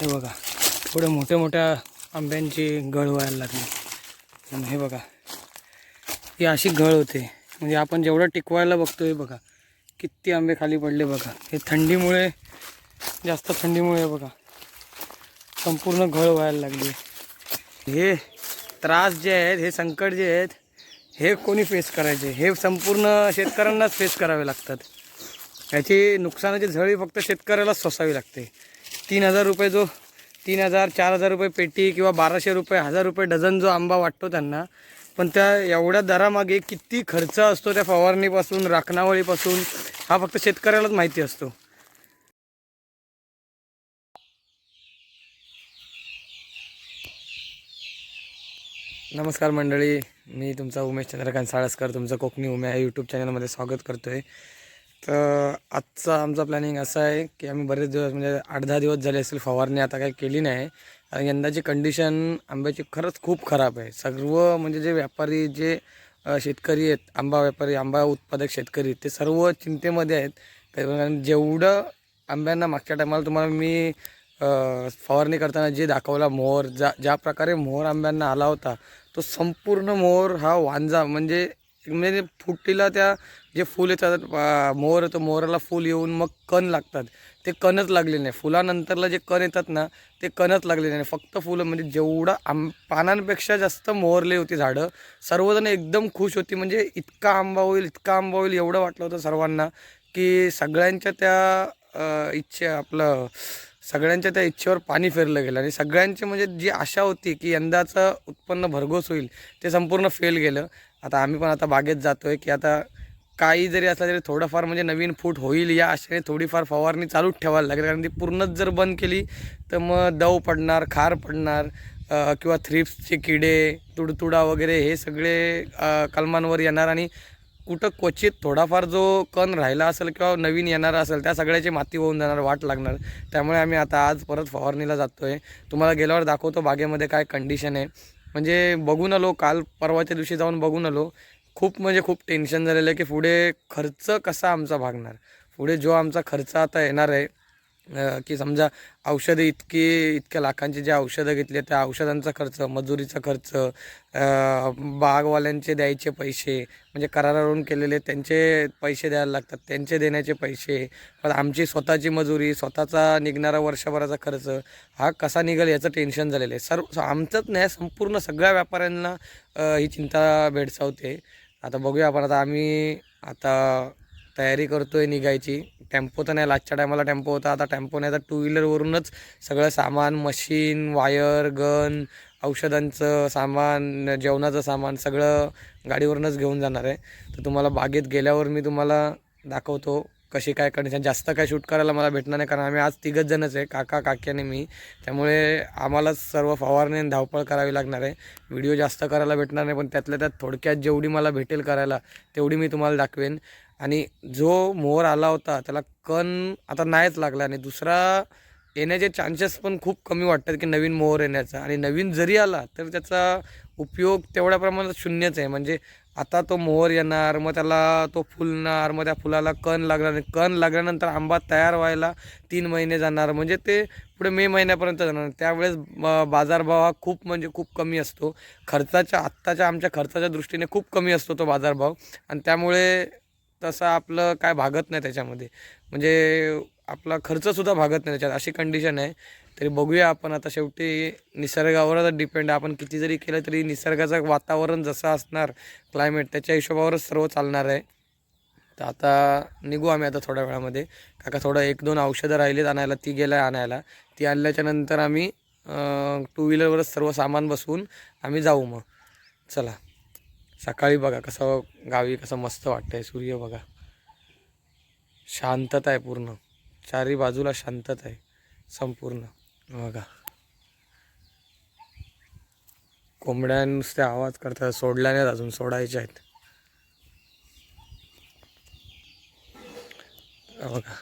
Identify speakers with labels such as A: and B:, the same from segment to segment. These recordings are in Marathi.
A: हे बघा थोडे मोठ्या मोठ्या आंब्यांची गळ व्हायला लागली. हे बघा ही अशी गळ होते. म्हणजे आपण जेवढं टिकवायला बघतो हे बघा किती आंबे खाली पडले बघा. हे थंडीमुळे जास्त थंडीमुळे बघा संपूर्ण गळ व्हायला लागली. हे त्रास जे आहेत हे संकट जे आहेत हे कोणी फेस करायचे? हे संपूर्ण शेतकऱ्यांनाच फेस करावे लागतात. याची नुकसानाची झळी फक्त शेतकऱ्यालाच सोसावी लागते. तीन हजार रुपये जो तीन हजार चार हजार रुपये पेटी किंवा बाराशे रुपये हजार रुपये डझन जो आंबा वाटतो त्यांना. पण त्या एवढ्या दरामागे किती खर्च असतो त्या फवारणीपासून राखणावळीपासून हा फक्त शेतकऱ्यालाच माहिती असतो. नमस्कार मंडळी मी तुमचा उमेश चंद्रकांत साळसकर तुमचं कोकणी उमे या यूट्यूब चॅनलमध्ये स्वागत करतो आहे तर आजचा आमचा प्लॅनिंग असा आहे की आम्ही बरेच दिवस म्हणजे आठ दहा दिवस झाले असेल फवारणी आता काही केली नाही. आणि यंदाची कंडिशन आंब्याची खरंच खूप खराब आहे. सर्व म्हणजे जे व्यापारी जे शेतकरी आहेत आंबा व्यापारी आंबा उत्पादक शेतकरी ते सर्व चिंतेमध्ये आहेत. कारण जेवढं आंब्यांना मागच्या टायमाला तुम्हाला मी फवारणी करताना जे दाखवला मोहर ज्या ज्या प्रकारे मोहर आंब्यांना आला होता तो संपूर्ण मोहर हा वांजा म्हणजे म्हणजे फुटीला त्या जे फूल येतात मोर मोहर येतो मोहराला फूल येऊन मग कण लागतात. ते कणच लागले नाही. फुलानंतरला जे कण येतात ना ते कणच लागले नाही. फक्त फुलं म्हणजे जेवढं आंब पानांपेक्षा जास्त मोहरले होती झाडं सर्वजण एकदम खुश होती. म्हणजे इतका आंबा होईल इतका आंबा होईल एवढं वाटलं होतं सर्वांना की सगळ्यांच्या त्या इच्छे आपलं सगळ्यांच्या त्या इच्छेवर पाणी फेरलं गेलं. आणि सगळ्यांची म्हणजे जी आशा होती की यंदाचं उत्पन्न भरघोस होईल ते संपूर्ण फेल गेलं. आता आम्ही पण आता बागेत जातो आहे की आता काही जरी असला तरी थोडंफार म्हणजे नवीन फूट होईल या आशेने थोडीफार फवारणी चालूच ठेवायला लागेल. कारण ती पूर्णच जर बंद केली तर मग दव पडणार खार पडणार किंवा थ्रिप्सचे किडे तुडतुडा वगैरे हे सगळे कलमांवर येणार आणि कुठं क्वचित थोडाफार जो कण राहिला असेल किंवा नवीन येणारा असेल त्या सगळ्याची माती होऊन जाणार वाट लागणार. त्यामुळे आम्ही आता आज परत फवारणीला जातो आहे तुम्हाला गेल्यावर दाखवतो बागेमध्ये काय कंडिशन आहे. म्हणजे बघून आलो काल परवाच्या दिवशी जाऊन बघून आलो. खूप म्हणजे खूप टेन्शन झालेलं आहे की पुढे खर्च कसा आमचा भागणार? पुढे जो आमचा खर्च आता येणार आहे की समजा औषधं इतकी इतक्या लाखांची जे औषधं घेतली त्या औषधांचा खर्च मजुरीचा खर्च बागवाल्यांचे द्यायचे पैसे म्हणजे करारावरून केलेले त्यांचे पैसे द्यायला लागतात त्यांचे देण्याचे पैसे पण आमची स्वतःची मजुरी स्वतःचा निघणारा वर्षभराचा खर्च हा कसा निघेल याचं टेन्शन झालेलं आहे. सर्व आमचंच नाही संपूर्ण सगळ्या व्यापाऱ्यांना ही चिंता भेडसावते. आता बघूया आपण आता आम्ही आता तयारी करतोय निघायची. टेम्पो तर नाही लास्टच्या टायमाला टेम्पो होता. आता टेम्पो नाही तर टू व्हीलरवरूनच सगळं सामान मशीन वायर गन औषधांचं सामान जेवणाचं सामान सगळं गाडीवरूनच घेऊन जाणार आहे. तर तुम्हाला बागेत गेल्यावर मी तुम्हाला दाखवतो कशी काय कंडिशन जास्त काय शूट करायला मला भेटणार नाही कारण आम्ही आज तिघच जणच आहे काका काकी आणि मी. त्यामुळे आम्हालाच सर्व फवारणी धावपळ करावी लागणार आहे. व्हिडिओ जास्त करायला भेटणार नाही पण त्यातल्या त्यात थोडक्यात जेवढी मला भेटेल करायला तेवढी मी तुम्हाला दाखवेन. आणि जो मोहर आला होता त्याला कण आता नाहीच लागला आणि दुसरा येण्याचे चान्सेस पण खूप कमी वाटतात की नवीन मोहर येण्याचा. आणि नवीन जरी आला तर त्याचा उपयोग तेवढ्या प्रमाणात शून्यच आहे. म्हणजे आता तो मोहर येणार मग त्याला तो फुलणार मग त्या फुलाला कण लागणार आणि कण लागल्यानंतर आंबा तयार व्हायला तीन महिने जाणार. म्हणजे ते पुढे मे महिन्यापर्यंत जाणार. त्यावेळेस बाजारभाव हा खूप म्हणजे खूप कमी असतो. खर्चाच्या आत्ताच्या आमच्या खर्चाच्या दृष्टीने खूप कमी असतो तो बाजारभाव. आणि त्यामुळे तसं आपलं काय भागत नाही त्याच्यामध्ये. म्हणजे आपला खर्चसुद्धा भागत नाही त्याच्यात. अशी कंडिशन आहे. तरी बघूया आपण आता शेवटी निसर्गावरच डिपेंड आहे. आपण किती जरी केलं तरी निसर्गाचं वातावरण जसं असणार क्लायमेट त्याच्या हिशोबावरच सर्व चालणार आहे. तर आता निघू आम्ही आता थोड्या वेळामध्ये. काका थोडं एक दोन औषधं राहिलीत आणायला ती गेल्या आणायला. ती आणल्याच्या नंतर आम्ही टू व्हीलरवरच सर्व सामान बसवून आम्ही जाऊ मग. चला. सकाळी बघा कसं गावी कसं मस्त वाटतंय सूर्य बघा. शांतता आहे पूर्ण. चारी बाजूला शांतता आहे संपूर्ण. बघा. कोंबड्या नुसते आवाज करतात सोडल्या नाहीत अजून सोडायच्या आहेत. बघा.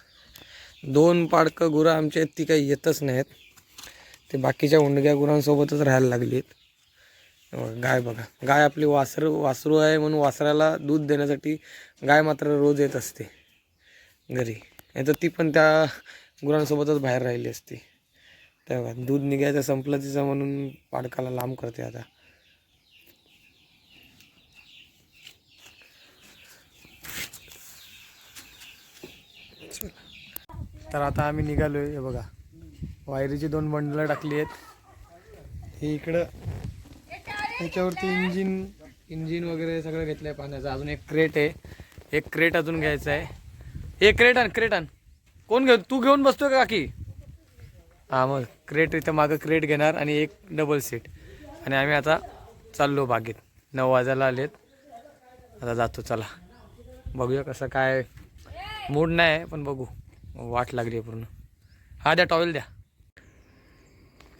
A: दोन पाडकं गुरं आमच्या आहेत ती काही येतच नाहीत. ते बाकीच्या उंडग्या गुरांसोबतच राहायला लागलीत. आहेत गाय बघा. गाय आपली वासर वासरू आहे म्हणून वासराला दूध देण्यासाठी गाय मात्र रोज येत असते घरी. नाही तर ती पण त्या गुरांसोबतच बाहेर राहिली असती. तेव्हा दूध निघायचं संपलं तिचं म्हणून पाडकाला लांब करते आता. तर आता आम्ही निघालोय हे बघा. वायरीची दोन बंडलं टाकली आहेत. ही इकडं त्याच्यावरती इंजिन इंजिन वगैरे सगळं घेतलंय पाण्याचं. अजून एक क्रेट आहे. एक क्रेट अजून घ्यायचं आहे. एक क्रेट आण क्रेट आण. कोण घेऊ तू घेऊन बसतोय का काकी? हां मग क्रेट इथं मागं क्रेट घेणार आणि एक डबल सीट आणि आम्ही आता चाललो बागेत. नऊ वाजायला आलेत. आता जातो चला. बघूया कसं काय मूड नाही आहे पण बघू. वाट लागली आहे पूर्ण. हा द्या टॉवेल द्या.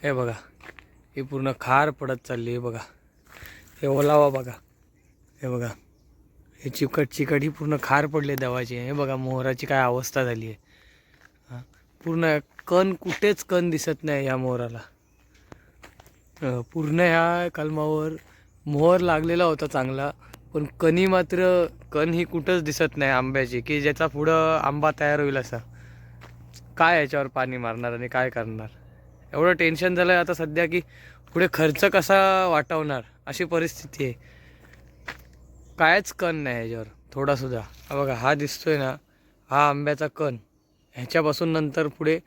A: हे बघा. ही पूर्ण खार पडत चालली आहे बघा. हे ओलावा बघा. हे बघा. हे चिकट चिकट ही पूर्ण खार पडले देवाचे. हे बघा मोहराची काय अवस्था झाली आहे. पूर्ण कण कुठेच कण दिसत नाही या मोहराला. पूर्ण ह्या कलमावर मोहर लागलेला होता चांगला पण कणी मात्र कण ही कुठंच दिसत नाही आंब्याची की ज्याचा पुढं आंबा तयार होईल असा. काय याच्यावर पाणी मारणार आणि काय करणार? एवढं टेन्शन झालं आहे आता सध्या की पुढे खर्च कसा वाटवणार अशी परिस्थिती आहे. कायच कण नाही ह्याच्यावर. थोडासुद्धा बघा हा दिसतोय ना हा आंब्याचा कण. ह्याच्यापासून नंतर पुढे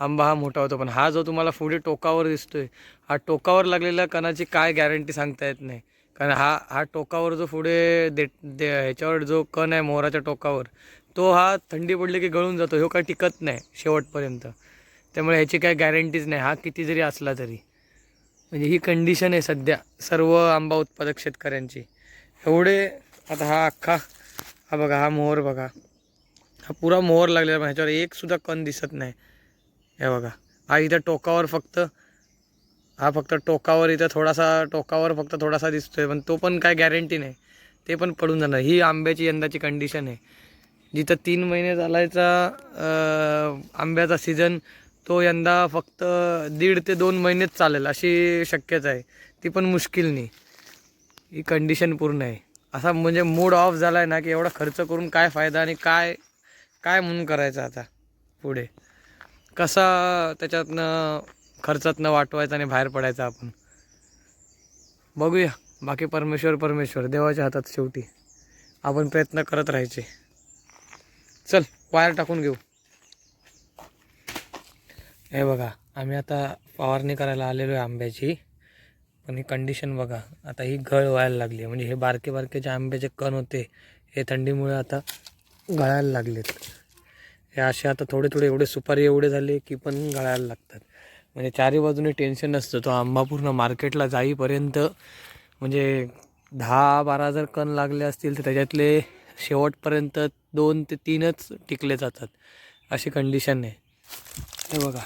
A: आंबा हा मोठा होतो. पण हा जो तुम्हाला पुढे टोकावर दिसतोय हा टोकावर लागलेल्या कणाची काय गॅरंटी सांगता येत नाही. कारण हा हा टोकावर जो पुढे दे दे ह्याच्यावर जो कण आहे मोहराच्या टोकावर तो हा थंडी पडली की गळून जातो. ह्यो काय टिकत नाही शेवटपर्यंत. त्यामुळे ह्याची काय गॅरंटीज नाही. हा किती जरी असला तरी. म्हणजे ही कंडिशन आहे सध्या सर्व आंबा उत्पादक शेतकऱ्यांची. एवढे आता हा अख्खा हा बघा हा मोहर बघा. हा पुरा मोहर लागलेला पण ह्याच्यावर एकसुद्धा कण दिसत नाही. हे बघा हा इथं टोकावर फक्त हा फक्त टोकावर इथं थोडासा टोकावर फक्त थोडासा दिसतोय पण तो पण काय गॅरंटी नाही. ते पण पडून जाणार. ही आंब्याची यंदाची कंडिशन आहे. जिथं तीन महिने चालायचा आंब्याचा सीझन तो यंदा फक्त दीड ते दोन महिनेच चालेल अशी शक्यता आहे. ती पण मुश्किल नाही. ही कंडिशन पूर्ण आहे. असा म्हणजे मूड ऑफ झाला आहे ना की एवढा खर्च करून काय फायदा आणि काय काय म्हणून करायचं आता पुढे? कसा त्याच्यातनं खर्चातनं वाटवायचा आणि बाहेर पडायचा आपण? बघूया. बाकी परमेश्वर परमेश्वर देवाच्या हातात शेवटी आपण प्रयत्न करत राहायचे. चल वायर टाकून घेऊ. हे बघा आम्ही आता फवारणी करायला आलेलो आहे आंब्याची. पण ही कंडिशन बघा आता ही गळ व्हायला लागली आहे. म्हणजे हे बारके बारके जे आंब्याचे कण होते हे थंडीमुळे आता गळायला लागलेत. हे असे आता थोडे थोडे एवढे सुपारी एवढे झाले की पण गळायला लागतात. म्हणजे चारी बाजूने टेन्शन नसतं. तो आंबा पूर्ण मार्केटला जाईपर्यंत म्हणजे दहा बारा जर कण लागले असतील तर त्याच्यातले शेवटपर्यंत दोन ते तीनच टिकले जातात. अशी कंडिशन आहे. हे बघा.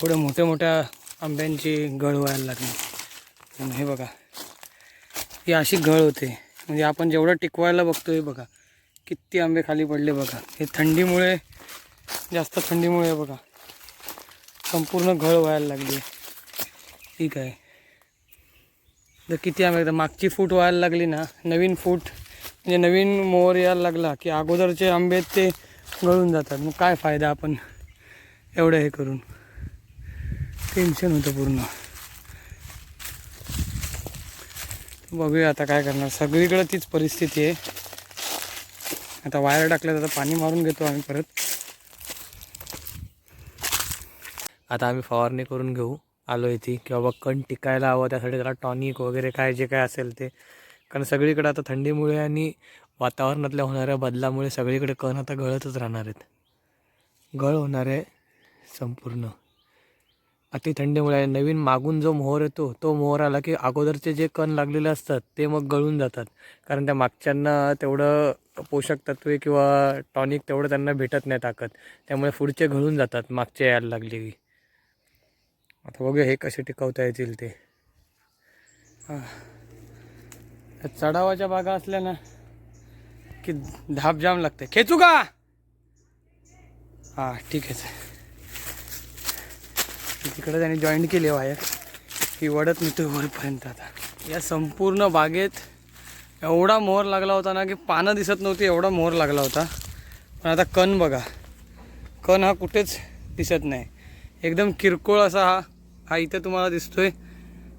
A: थोडे मोठ्या मोठ्या आंब्यांची गळ व्हायला लागली. हे बघा ही अशी गळ होते. म्हणजे आपण जेवढं टिकवायला बघतो हे बघा किती आंबे खाली पडले बघा. हे थंडीमुळे जास्त थंडीमुळे बघा संपूर्ण गळ व्हायला लागली. ठीक आहे. जर किती आंबे तर मागची फूट व्हायला लागली ना नवीन फूट म्हणजे नवीन मोहर यायला लागला की अगोदरचे आंबे ते गळून जातात. मग काय फायदा आपण एवढं हे करून? टेन्शन होतं पूर्ण. बघूया आता काय करणार. सगळीकडे तीच परिस्थिती आहे. आता वायर टाकलं आता पाणी मारून घेतो आम्ही परत. आता आम्ही फवारणी करून घेऊ. आलो इथे की बाबा कण टिकायला हवं त्यासाठी त्याला टॉनिक वगैरे काय जे काय असेल ते. कारण सगळीकडे आता थंडीमुळे आणि वातावरणातल्या होणाऱ्या बदलामुळे सगळीकडे कण आता गळतच राहणार आहेत. गळ होणार आहे संपूर्ण. अति थंडीमुळे नवीन मागून जो मोहर येतो तो मोहर आला की अगोदरचे जे कण लागलेले असतात ते मग गळून जातात. कारण त्या मागच्यांना तेवढं पोषक तत्वे किंवा टॉनिक तेवढं त्यांना भेटत नाही ताकद. त्यामुळे पुढचे गळून जातात मागचे यायला लागले की. आता बघूया हे कसे टिकवता येतील ते. चढावाच्या बागा असल्या ना की धाप जाम लागते. खेचू का? हां ठीक आहे. तिकडे त्याने जॉईंट केली वायर ही वडत नेतो वरपर्यंत आता. या संपूर्ण बागेत एवढा मोहर लागला होता ना की पानं दिसत नव्हती एवढा मोहर लागला होता. पण आता कण बघा. कण हा कुठेच दिसत नाही. एकदम किरकोळ असा हा हा इथे तुम्हाला दिसतोय.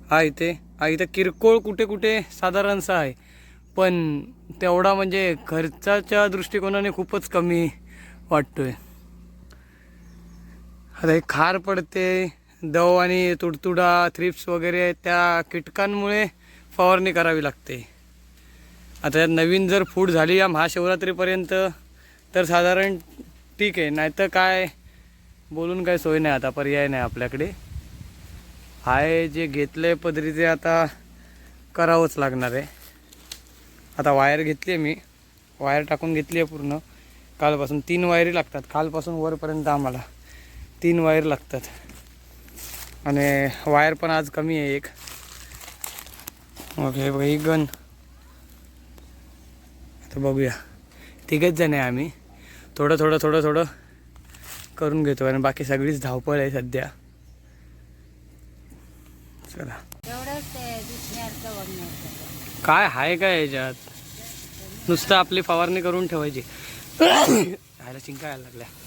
A: हा इथे हा इथं किरकोळ कुठे कुठे साधारणसा आहे. पण तेवढा म्हणजे खर्चाच्या दृष्टिकोनाने खूपच कमी वाटतोय. आता हे खार पडते दव आणि तुडतुडा थ्रिप्स वगैरे त्या कीटकांमुळे फवारणी करावी लागते. आता नवीन जर फूड झाली या महाशिवरात्रीपर्यंत तर साधारण ठीक आहे. नाहीतर काय बोलून काय सोय नाही आता पर्याय नाही आपल्याकडे. हाय जे घेतलं आहे पदरी ते आता करावंच लागणार आहे. आता वायर घेतली आहे मी. वायर टाकून घेतली आहे पूर्ण. कालपासून तीन वायरी लागतात. कालपासून वरपर्यंत आम्हाला. तीन वायर लागतात. आणि वायर पण आज कमी आहे एक. मग हे बघा ही गन. आता बघूया. तिघच जण आहे आम्ही. थोडं थोडं थोडं थोडं करून घेतो. आणि बाकी सगळीच धावपळ आहे सध्या. चला. काय आहे काय याच्यात? नुसतं आपली फवारणी करून ठेवायची. खायला चिंका यायला लागल्या.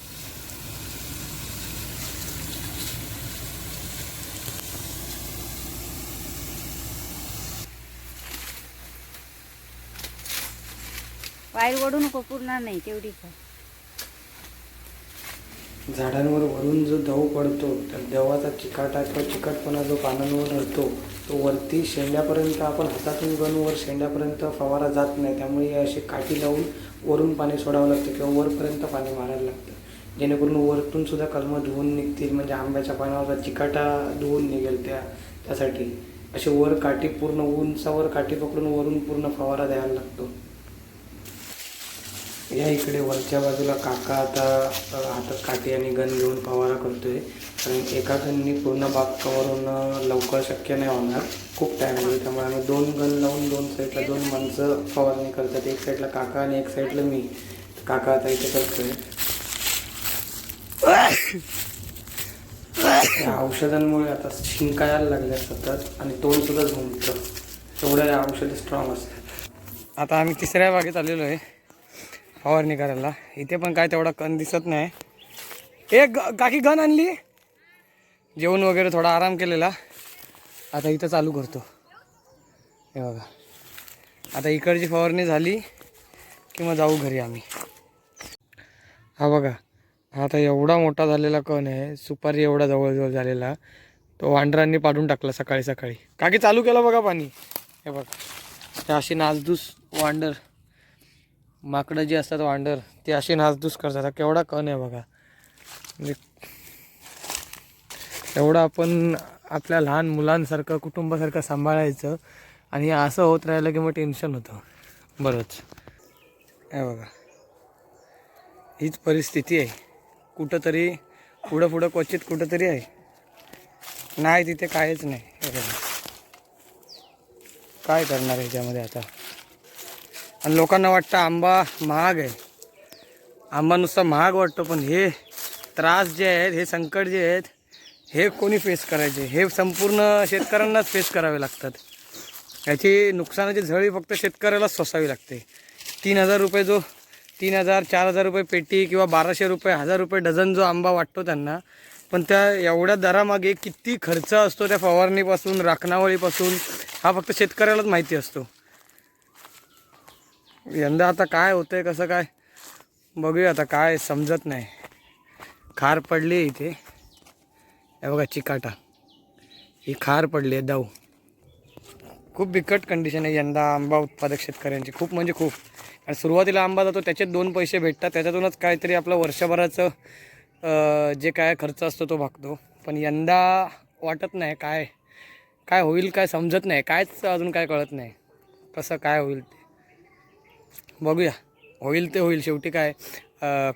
B: वायर ओढू नको पूर्ण नाही तेवढी
A: झाडांवर वरून जो दव पडतो तर दवाचा चिकाटा किंवा चिकटपणा जो पानांवर राहतो तो वरती शेंड्यापर्यंत आपण हातातून गण वर शेंड्यापर्यंत फवारा जात नाही. त्यामुळे असे काठी लावून वरून पाणी सोडावं लागतं किंवा वरपर्यंत पाणी मारायला लागतं. जेणेकरून वरतून सुद्धा कलमं धुवून निघतील म्हणजे आंब्याच्या पानावरचा चिकाटा धुवून निघेल त्या त्यासाठी. असे वर काठी पूर्ण उंचावर काठी पकडून वरून पूर्ण फवारा द्यायला लागतो. या इकडे वरच्या बाजूला काका आता हातात काठी आणि गन घेऊन फवारा करतोय. कारण एका गननी पूर्ण बाग कवर होणं लवकर शक्य नाही होणार. खूप टाईम होईल त्यामुळे आम्ही दोन गन लावून दोन साईडला दोन माणसं फवारणी करतात. एक साईडला काका आणि एक साईडला मी. काका आता इथे करतोय. औषधांमुळे आता शिंकायला लागल्या सतत आणि तोंड सुद्धा झुंबतं एवढ्या या स्ट्रॉंग असतात. आता आम्ही तिसऱ्या बागेत आलेलो आहे. फवारणी करायला. इथे पण काय तेवढा कण दिसत नाही. हे ग- काकी गण आणली? जेवण वगैरे थोडा आराम केलेला. आता इथं चालू करतो. हे बघा. आता इकडची फवारणी झाली की मग जाऊ घरी आम्ही. हा बघा. आता एवढा मोठा झालेला कण आहे. सुपारी एवढा जवळजवळ झालेला. तो वांढरांनी पाडून टाकला सकाळी सकाळी. काकी चालू केला बघा पाणी. हे बघा. अशी नासधूस वांडर. माकडं जी असतात वांडर ते अशी नासधूस करतात. केवढा कण आहे बघा. म्हणजे एवढं आपण आपल्या लहान मुलांसारखं कुटुंबासारखं सांभाळायचं आणि असं होत राहिलं की मग टेन्शन होतं. बरंच. हे बघा. हीच परिस्थिती आहे. कुठंतरी पुढं पुढं क्वचित कुठंतरी आहे. नाही तिथे काहीच नाही. बघा. काय करणार ह्याच्यामध्ये याच्यामध्ये आता? आणि लोकांना वाटतं आंबा महाग आहे. आंबा नुसता महाग वाटतो पण हे त्रास जे आहेत हे संकट जे आहेत हे कोणी फेस करायचे? हे संपूर्ण शेतकऱ्यांनाच फेस करावे लागतात. याची नुकसानाची झळी फक्त शेतकऱ्यालाच सोसावी लागते. तीन हजार रुपये जो तीन हजार चार हजार रुपये पेटी किंवा बाराशे रुपये हजार रुपये डझन जो आंबा वाटतो त्यांना पण त्या एवढ्या दरामागे किती खर्च असतो त्या फवारणीपासून राखणावळीपासून हा फक्त शेतकऱ्यालाच माहिती असतो. यंदा आता काय होतंय कसं काय? बघूया आता काय समजत नाही. खार पडली आहे इथे. हे बघा चिकाटा. ही खार पडली आहे दाऊ खूप बिकट कंडिशन आहे यंदा आंबा उत्पादक शेतकऱ्यांची. खूप म्हणजे खूप. आणि सुरुवातीला आंबा जातो त्याचे दोन पैसे भेटतात. त्याच्यातूनच काहीतरी आपलं वर्षभराचं जे काय खर्च असतो तो भागतो. पण यंदा वाटत नाही काय काय होईल काय समजत नाही. कायच अजून काय कळत नाही. कसं काय होईल ते. बघूया. होईल ते होईल. शेवटी काय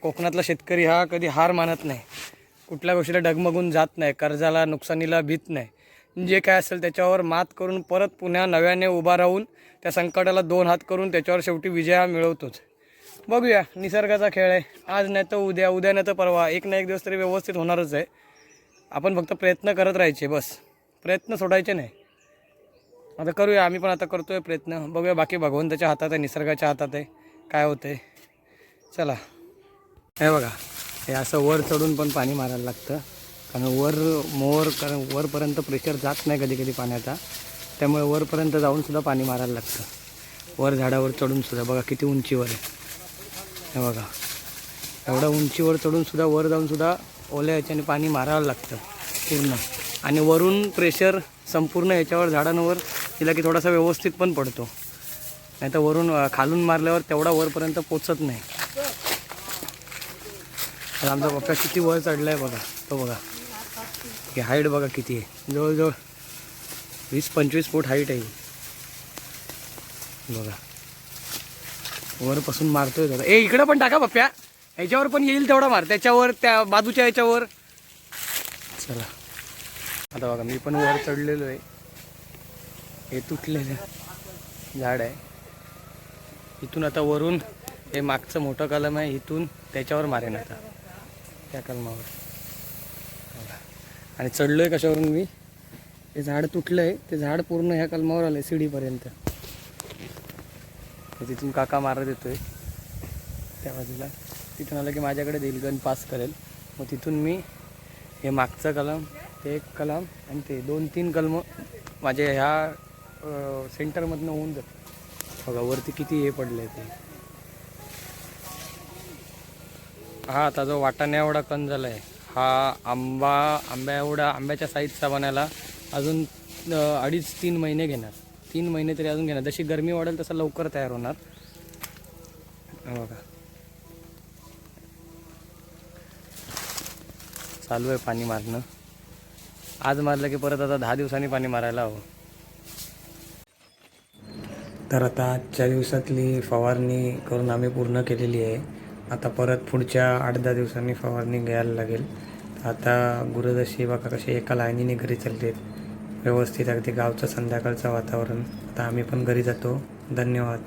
A: कोकणातला शेतकरी हा कधी हार मानत नाही. कुठल्या गोष्टीला डगमगून जात नाही. कर्जाला नुकसानीला भीत नाही. जे काय असेल त्याच्यावर मात करून परत पुन्हा नव्याने उभा राहून त्या संकटाला दोन हात करून त्याच्यावर शेवटी विजय हा मिळवतोच. बघूया. निसर्गाचा खेळ आहे. आज नाही तर उद्या उद्या नाही तर परवा. एक ना एक दिवस तरी व्यवस्थित होणारच आहे. आपण फक्त प्रयत्न करत राहायचे बस. प्रयत्न सोडायचे नाही. आता करूया आम्ही पण आता करतोय प्रयत्न. बघूया बाकी भगवंताच्या हातात आहे निसर्गाच्या हातात आहे. काय होतंय. चला. हे बघा हे असं वर चढून पण पाणी मारायला लागतं. कारण वर मोर कारण वरपर्यंत प्रेशर जात नाही कधी कधी पाण्याचा. त्यामुळे वरपर्यंत जाऊन सुद्धा पाणी मारायला लागतं. वर झाडावर चढूनसुद्धा बघा किती उंचीवर आहे. हे बघा. एवढ्या उंचीवर चढूनसुद्धा वर जाऊन सुद्धा ओल्या याच्याने पाणी मारावं लागतं. पूर्ण. आणि वरून प्रेशर संपूर्ण याच्यावर झाडांवर दिला की थोडासा व्यवस्थित पण पडतो. नाही तर वरून खालून मारल्यावर तेवढा वरपर्यंत पोचत नाही. तर आमचा पप्पा किती वर चढला आहे बघा. तो बघा. की हाईट बघा किती आहे. जवळजवळ वीस पंचवीस फूट हाईट आहे बघा. वरपासून मारतोय दादा. ए इकडं पण टाका पप्प्या. ह्याच्यावर पण येईल तेवढा मार. त्याच्यावर त्या बाजूच्या ह्याच्यावर चला. आता बघा मी पण वर चढलेलो आहे. हे तुटलेलं झाड आहे. इथून आता वरून हे मागचं मोठं कलम आहे इथून त्याच्यावर मारेन आता. त्या कलमावर. आणि चढलो आहे कशावरून मी? ते झाड तुटलं आहे ते झाड पूर्ण ह्या कलमावर आलं आहे शिडीपर्यंत तर तिथून काका मारत येतोय. त्या बाजूला. तिथून आलं की माझ्याकडे देईल गन पास करेल. मग तिथून मी हे मागचं कलम ते एक कलम आणि ते दोन तीन कलम माझ्या ह्या सेंटरमधनं होऊन जात. बघा वरती किती हे पडले ते. हा आता जो वाटाण्या एवढा कण झाला आहे हा आंबा आंब्या एवढा आंब्याच्या साईजचा बनायला अजून अडीच तीन महिने घेणार. तीन महिने तरी अजून घेणार. जशी गरमी वाढेल तसं लवकर तयार होणार. बघा. चालू आहे पाणी मारणं. आज मारलं की परत आता दहा दिवसांनी पाणी मारायला हवं. तर आता आजच्या दिवसातली फवारणी करून आम्ही पूर्ण केलेली आहे. आता परत पुढच्या आठ दहा दिवसांनी फवारणी घ्यायला लागेल. आता गुरुदशी बाका कसे एका लाईनीने घरी चाललेत व्यवस्थित अगदी गावचं संध्याकाळचं वातावरण. आता आम्ही पण घरी जातो. धन्यवाद.